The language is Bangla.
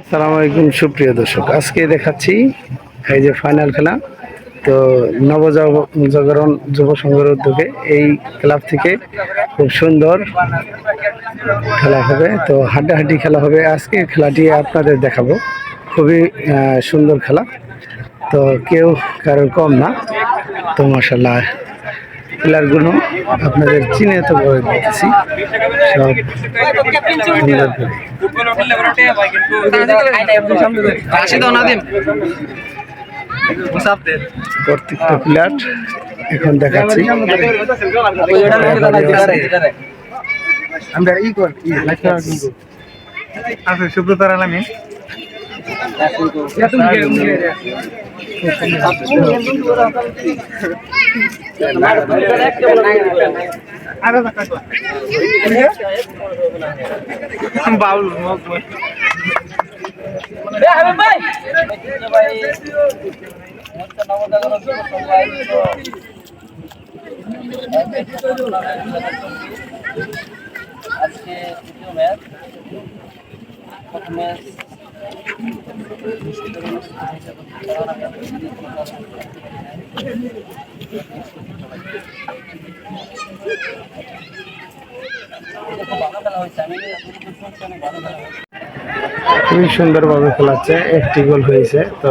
আসসালামু আলাইকুম, সুপ্রিয় দর্শক। আজকে দেখাচ্ছি এই যে ফাইনাল খেলা। তো নবজাগরণ যুব সংঘের উদ্যোগে এই ক্লাব থেকে খুব সুন্দর খেলা হবে। তো হাড্ডাহাড্ডি খেলা হবে। আজকে খেলাটি আপনাদের দেখাবো। খুবই সুন্দর খেলা। তো কেউ কারোর কম না। তো মাসাল্লাহ প্লেয়ারগুলো আপনাদের চিনে তো করে দিতেছি সব সুন্দর করে প্রত্যেকটা প্লেয়ার এখন দেখাচ্ছি। আমরা ই কর আছে সুব্রত আলামি বাউল আজকে তৃতীয় ম্যাচ প্রথম ম্যাচ খুবই সুন্দরভাবে খেলাচ্ছে একটি গোল হয়েছে তো